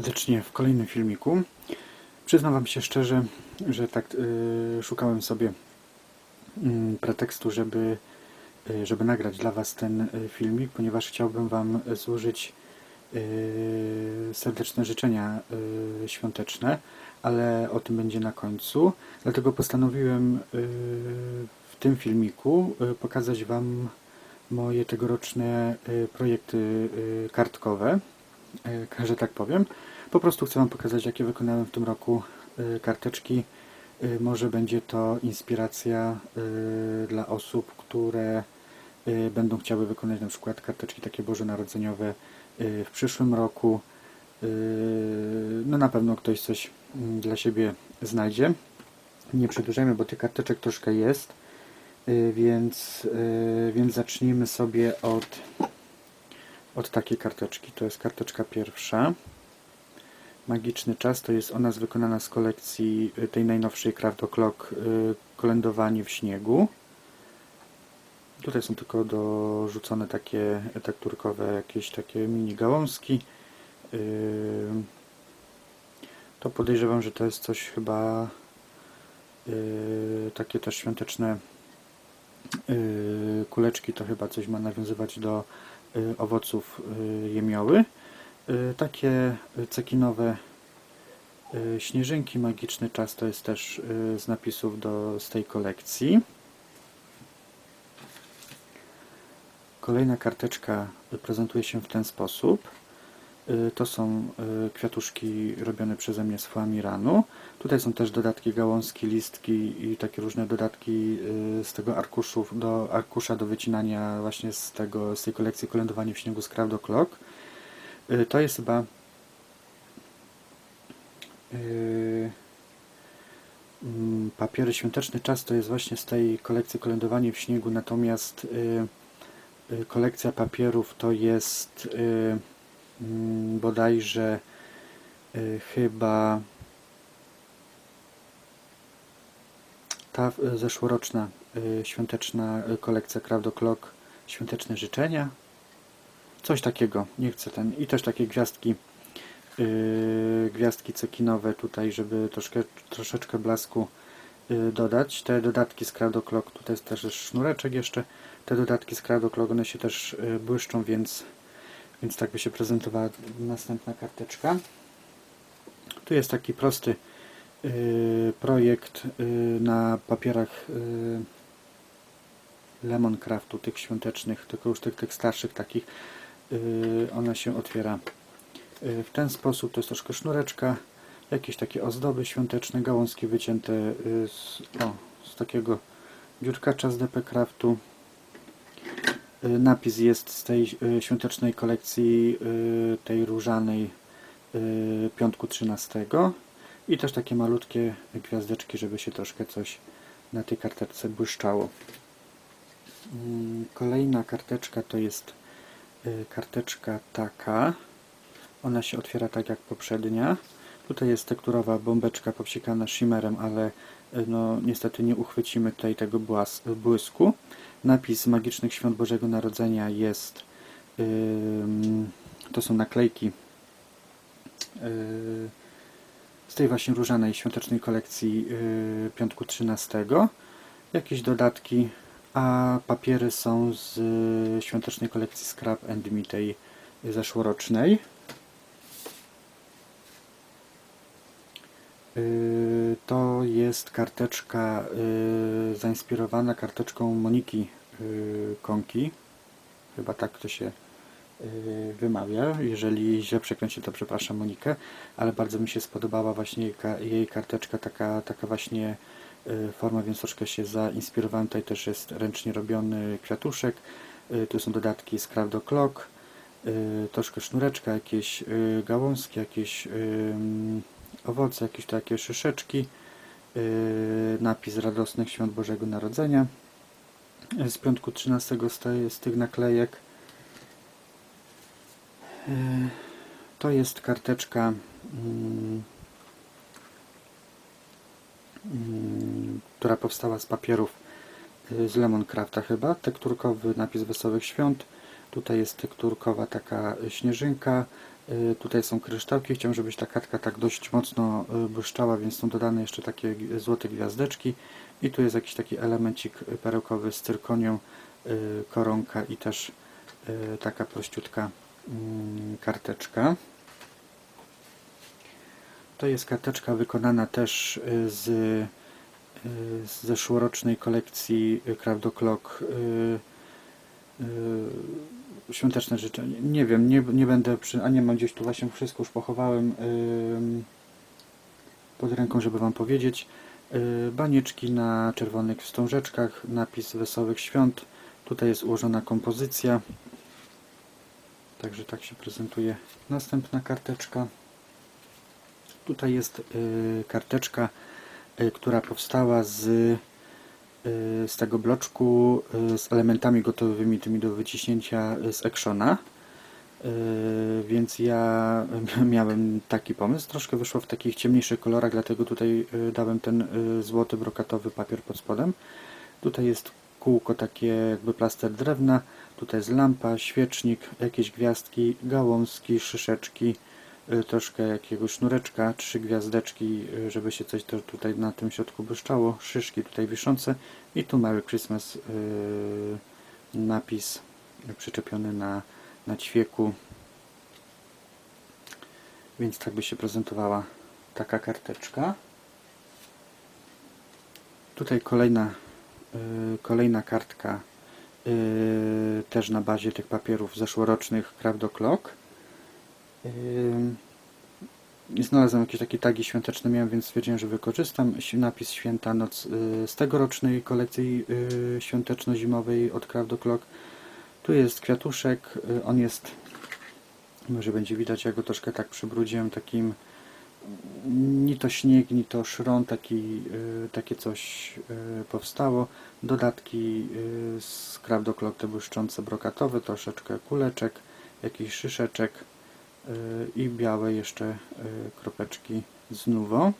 serdecznie w kolejnym filmiku. Przyznam Wam się szczerze, że tak yy, szukałem sobie yy, pretekstu, żeby, yy, żeby nagrać dla Was ten yy, filmik, ponieważ chciałbym Wam złożyć serdeczne życzenia świąteczne, ale o tym będzie na końcu. Dlatego postanowiłem w tym filmiku pokazać Wam moje tegoroczne projekty kartkowe że tak powiem. Po prostu chcę Wam pokazać, jakie wykonałem w tym roku e, karteczki. E, Może będzie to inspiracja e, dla osób, które e, będą chciały wykonać na przykład karteczki takie bożonarodzeniowe e, w przyszłym roku. E, No na pewno ktoś coś mm, dla siebie znajdzie. Nie przedłużajmy, bo tych karteczek troszkę jest, e, więc, e, więc zacznijmy sobie od od takiej karteczki. To jest karteczka pierwsza. Magiczny czas to jest ona jest wykonana z kolekcji y, tej najnowszej Craft O'Clock y, Kolędowanie w śniegu. Tutaj są tylko dorzucone takie tekturkowe jakieś takie mini gałązki. Y, To podejrzewam, że to jest coś chyba takie też świąteczne kuleczki. To chyba coś ma nawiązywać do owoców y, jemioły. Y, Takie y, cekinowe y, śnieżynki, magiczny czas to jest też y, z napisów do, z tej kolekcji. Kolejna karteczka prezentuje się w ten sposób. Y, To są y, kwiatuszki robione przeze mnie z foamiranu. Tutaj są też dodatki, gałązki, listki i takie różne dodatki y, z tego arkuszów do, arkusza do wycinania właśnie z, tego, z tej kolekcji Kolędowanie w śniegu z Craft O'Clock. To jest chyba mm, papiery świąteczny czas to jest właśnie z tej kolekcji Kolędowanie w śniegu, natomiast kolekcja papierów to jest bodajże y, chyba ta y, zeszłoroczna y, świąteczna kolekcja Craft O'Clock Świąteczne Życzenia. Coś takiego, nie chcę ten. I też takie gwiazdki, gwiazdki cekinowe tutaj, żeby troszkę, troszeczkę blasku dodać. Te dodatki z O'Clock, tutaj jest też sznureczek jeszcze. Te dodatki z O'Clock, one się też błyszczą, więc, więc tak by się prezentowała następna karteczka. Tu jest taki prosty yy, projekt yy, na papierach yy, Lemon Craftu, tych świątecznych, tylko już tych, tych starszych takich. Ona się otwiera w ten sposób. To jest troszkę sznureczka, jakieś takie ozdoby świąteczne, gałązki wycięte z, o, z takiego dziurkacza z DP Craftu. Yy, Napis jest z tej yy, świątecznej kolekcji, yy, tej różanej piątku 13. I też takie malutkie gwiazdeczki, żeby się troszkę coś na tej karteczce błyszczało. Mm, Kolejna karteczka to jest y, karteczka taka. Ona się otwiera tak jak poprzednia. Tutaj jest tekturowa bombeczka popsikana shimmerem, ale y, no niestety nie uchwycimy tutaj tego błysku. Napis Magicznych Świąt Bożego Narodzenia jest ym, to są naklejki y, z tej właśnie różanej świątecznej kolekcji y, piątku 13. Jakieś dodatki a papiery są z y, świątecznej kolekcji Scrap and Me, tej zeszłorocznej. Y, To jest karteczka y, zainspirowana karteczką Moniki Konki. Chyba tak to się y, wymawia. Jeżeli źle przekręcię, to przepraszam Monikę, ale bardzo mi się spodobała właśnie jej, ka- jej karteczka, taka, taka właśnie y, forma, więc troszkę się zainspirowałem. Tutaj też jest ręcznie robiony kwiatuszek. Y, Tu są dodatki z Craft O'Clock, y, troszkę sznureczka, jakieś y, gałązki, jakieś ym, owoce, jakieś takie szyszeczki, y, napis Radosnych Świąt Bożego Narodzenia z piątku 13 z, tych naklejek. To jest karteczka mm, mm, która powstała z papierów y, z Lemoncrafta chyba. Tekturkowy napis Wesołych Świąt. Tutaj jest tekturkowa taka śnieżynka, Tutaj są kryształki. Chciałem, żebyś ta kartka tak dość mocno y, błyszczała, więc są dodane jeszcze takie złote gwiazdeczki. I tu jest jakiś taki elemencik y, perełkowy z cyrkonią, y, koronka i też y, taka prościutka mm, karteczka. To jest karteczka wykonana też y, z, y, zeszłorocznej kolekcji y, the Clock y, y, świąteczne życzenie. Nie wiem, nie, nie będę przy, a nie mam gdzieś tu właśnie wszystko już pochowałem ym, pod ręką, żeby Wam powiedzieć. Y, Banieczki na czerwonych wstążeczkach, napis Wesołych Świąt. Tutaj jest ułożona kompozycja. Także tak się prezentuje następna karteczka. Tutaj jest y, karteczka, y, która powstała z, z tego bloczku y, z elementami gotowymi tymi do wyciśnięcia y, z Actiona. Y, Więc ja miałem taki pomysł. Troszkę wyszło w takich ciemniejszych kolorach, dlatego tutaj y, dałem ten y, złoty brokatowy papier pod spodem. Tutaj jest kółko takie jakby plaster drewna. Tutaj jest lampa, świecznik, jakieś gwiazdki, gałązki, szyszeczki, y, troszkę jakiegoś sznureczka, trzy gwiazdeczki, y, żeby się coś to tutaj na tym środku błyszczało, szyszki tutaj wiszące i tu Merry Christmas y, napis przyczepiony na, na ćwieku. Więc tak by się prezentowała taka karteczka. Tutaj kolejna, y, kolejna kartka y, też na bazie tych papierów zeszłorocznych the Clock. Znalazłem jakieś takie tagi świąteczne miałem, więc stwierdziłem, że wykorzystam napis Święta Noc y, z tegorocznej kolekcji y, świąteczno-zimowej od Craft Clock. Tu jest kwiatuszek, y, on jest, może będzie widać, ja go troszkę tak przybrudziłem takim ni to śnieg, ni to szron, taki, takie coś powstało. Dodatki z Craft Clock te błyszczące brokatowe, troszeczkę kuleczek, jakiś szyszeczek i białe jeszcze y, kropeczki z Nuvo.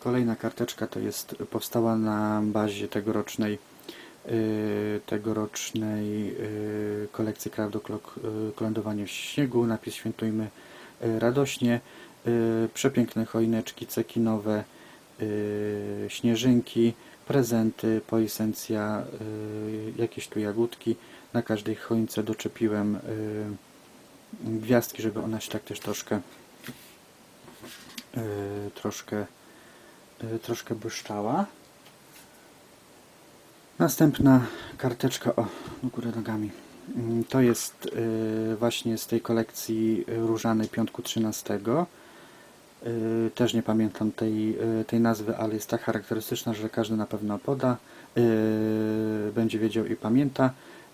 Kolejna karteczka to jest powstała na bazie tegorocznej y, tegorocznej y, kolekcji Clock y, Kolędowanie w śniegu, napis Świętujmy y, radośnie, y, przepiękne choineczki cekinowe, y, śnieżynki, prezenty, poisencja, y, jakieś tu jagódki. Na każdej choince doczepiłem y, gwiazdki, żeby ona się tak też troszkę y, troszkę y, troszkę błyszczała. Następna karteczka, o, do góry nogami. Mm, To jest właśnie z tej kolekcji Różanej Piątku 13. Y, Też nie pamiętam tej, tej nazwy, ale jest tak charakterystyczna, że każdy na pewno poda, będzie wiedział i pamięta.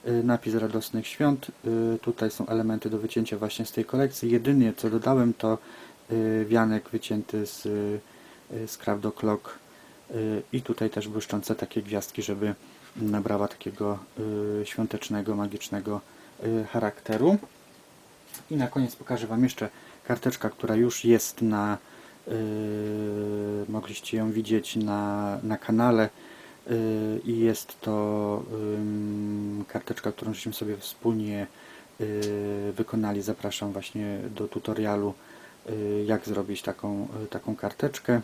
Y, Napis Radosnych Świąt. Y, Tutaj są elementy do wycięcia właśnie z tej kolekcji. Jedynie co dodałem to y, wianek wycięty z, z Craft the Clock I tutaj też błyszczące takie gwiazdki, żeby nabrała takiego świątecznego, magicznego charakteru. I na koniec pokażę Wam jeszcze karteczka, która już jest na, mogliście ją widzieć na, na kanale i jest to karteczka, którą żeśmy sobie wspólnie y, wykonali. Zapraszam właśnie do tutorialu, y, jak zrobić taką, y, taką karteczkę.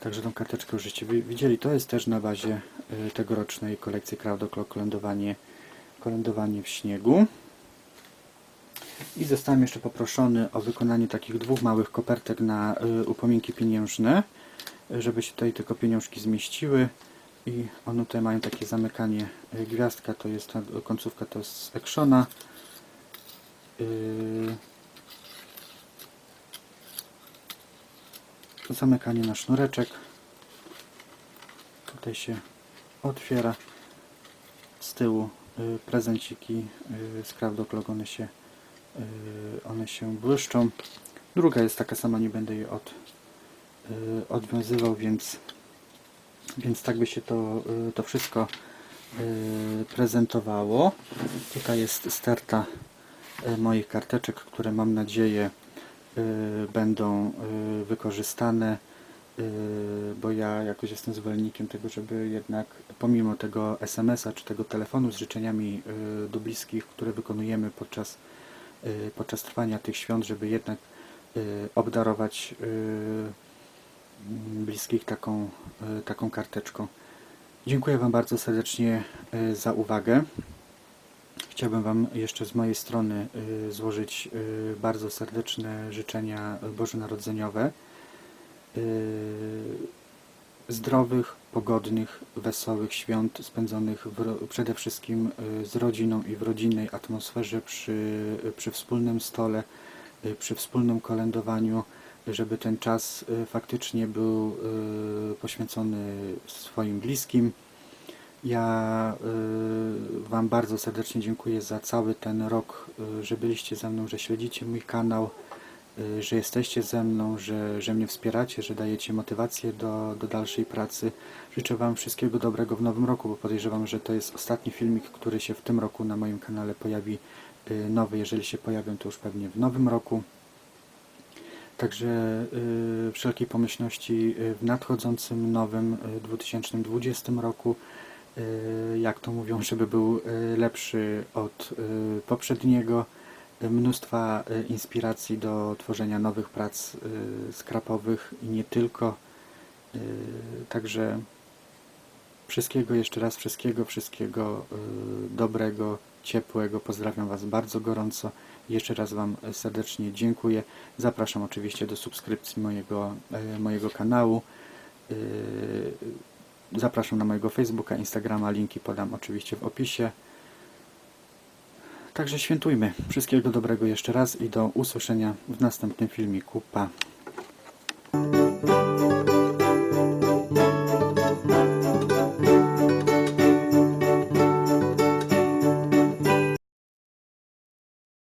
Także tą karteczkę już żeście wi- widzieli. To jest też na bazie y, tegorocznej kolekcji Craft the Clock kolędowanie, w śniegu. I zostałem jeszcze poproszony o wykonanie takich dwóch małych kopertek na y, upominki pieniężne, y, żeby się tutaj tylko pieniążki zmieściły. I one tutaj mają takie zamykanie y, gwiazdka, to jest ta końcówka to jest z Actiona. Y, zamykanie na sznureczek. Tutaj się otwiera. Z tyłu y, prezenciki z Clock, one się, one się błyszczą. Druga jest taka sama, nie będę jej od, odwiązywał, więc, więc tak by się to, y, to wszystko y, prezentowało. Tutaj jest sterta y, moich karteczek, które mam nadzieję będą wykorzystane bo ja jakoś jestem zwolennikiem tego, żeby jednak pomimo tego SMS-a czy tego telefonu z życzeniami do bliskich, które wykonujemy podczas, podczas trwania tych świąt, żeby jednak obdarować bliskich taką, yy, taką karteczką. Dziękuję Wam bardzo serdecznie yy, za uwagę. Chciałbym Wam jeszcze z mojej strony y, złożyć bardzo serdeczne życzenia bożonarodzeniowe. Zdrowych, pogodnych, wesołych świąt spędzonych w, przede wszystkim z rodziną i w rodzinnej atmosferze przy, przy wspólnym stole, przy wspólnym kolędowaniu, żeby ten czas y, faktycznie był y, poświęcony swoim bliskim. Ja y, Wam bardzo serdecznie dziękuję za cały ten rok, że byliście ze mną, że śledzicie mój kanał, że jesteście ze mną, że, że mnie wspieracie, że dajecie motywację do, do dalszej pracy. Życzę Wam wszystkiego dobrego w nowym roku, bo podejrzewam, że to jest ostatni filmik, który się w tym roku na moim kanale pojawi nowy. Jeżeli się pojawią, to już pewnie w nowym roku. Także y, wszelkiej pomyślności y, w nadchodzącym nowym y, 2020 roku, y, jak to mówią, żeby był lepszy od poprzedniego, mnóstwa inspiracji do tworzenia nowych prac skrapowych i nie tylko. Także wszystkiego jeszcze raz, wszystkiego, wszystkiego dobrego, ciepłego. Pozdrawiam Was bardzo gorąco. Jeszcze raz Wam serdecznie dziękuję. Zapraszam oczywiście do subskrypcji mojego, e, mojego kanału. Y, Zapraszam na mojego Facebooka, Instagrama, linki podam oczywiście w opisie. Także świętujmy. Wszystkiego dobrego jeszcze raz i do usłyszenia w następnym filmiku. Pa!